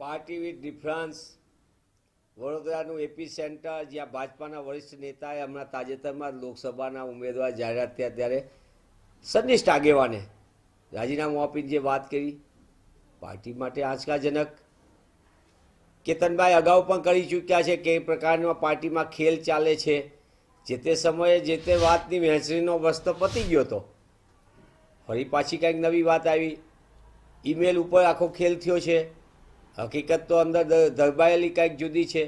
Party with difference વડોદરાનું epicentre, જ્યાં ભાજપાના વરિષ્ઠ નેતાએ હમણાં તાજેતરમાં લોકસભાના ઉમેદવાર જાહેરાત થયા ત્યારે સંનિષ્ઠ આગેવાને રાજીનામું આપીને જે વાત કરી, પાર્ટી માટે આંચકાજનક. કેતનભાઈ અગાઉ પણ કરી ચૂક્યા છે કે પ્રકારનો પાર્ટીમાં ખેલ ચાલે છે. જે તે સમયે જે તે વાતની વહેંચણીનો વસ્તુ પતી ગયો હતો. ફરી પાછી કંઈક નવી વાત આવી. ઈમેલ ઉપર આખો ખેલ થયો છે. હકીકત તો અંદર દબાયેલી કંઈક જુદી છે.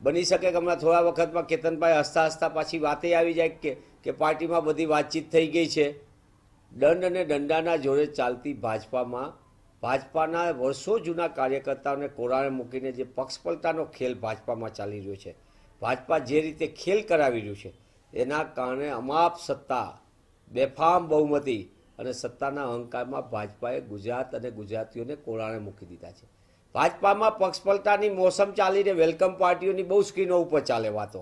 બની શકે કે હમણાં થોડા વખતમાં કેતનભાઈ હસતા હસતા પાછી વાતે આવી જાય કે કે પાર્ટીમાં બધી વાતચીત થઈ ગઈ છે. દંડ અને દંડાના જોડે ચાલતી ભાજપામાં, ભાજપાના વર્ષો જૂના કાર્યકર્તાઓને કોરાણે મૂકીને જે પક્ષપલતાનો ખેલ ભાજપામાં ચાલી રહ્યો છે. ભાજપા જે રીતે ખેલ કરાવી રહ્યું છે, એના કારણે અમાપ સત્તા બેફામ બહુમતી અને સત્તાના અહંકારમાં ભાજપાએ ગુજરાત અને ગુજરાતીઓને કોરાણે મૂકી દીધા છે. ભાજપામાં પક્ષપલટાની મોસમ ચાલીને વેલકમ પાર્ટીઓની બહુ સ્ક્રીનો ઉપર ચાલે વાતો.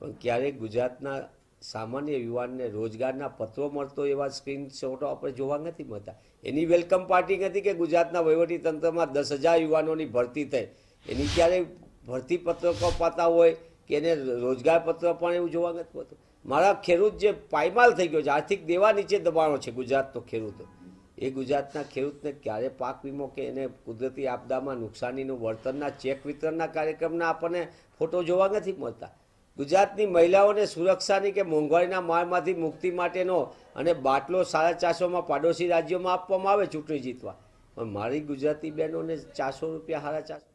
પણ ક્યારેક ગુજરાતના સામાન્ય યુવાનને રોજગારના પત્રો મળતો એવા સ્ક્રીન શોટો આપણે જોવા નથી મળતા. એની વેલકમ પાર્ટી નથી કે ગુજરાતના વહીવટી તંત્રમાં દસ હજાર યુવાનોની ભરતી થઈ. એની ક્યારેય ભરતી પત્રકો પાતા હોય કે એને રોજગાર પત્ર પણ એવું જોવા નથી મળતું. મારા ખેડૂત જે પાયમાલ થઈ ગયો છે, આર્થિક દેવા નીચે દબાણો છે ગુજરાતનો ખેડૂતો. એ ગુજરાતના ખેડૂતને ક્યારે પાક વીમો કે એને કુદરતી આપદામાં નુકસાનીનું વળતરના ચેક વિતરણના કાર્યક્રમના આપણને ફોટો જોવા નથી મળતા. ગુજરાતની મહિલાઓને સુરક્ષાની કે મોંઘવારીના મારમાંથી મુક્તિ માટેનો અને બાટલો સાડા ચારસોમાં પાડોશી રાજ્યોમાં આપવામાં આવે ચૂંટણી જીતવા. પણ મારી ગુજરાતી બહેનોને ચારસો રૂપિયા સાડા ચારસો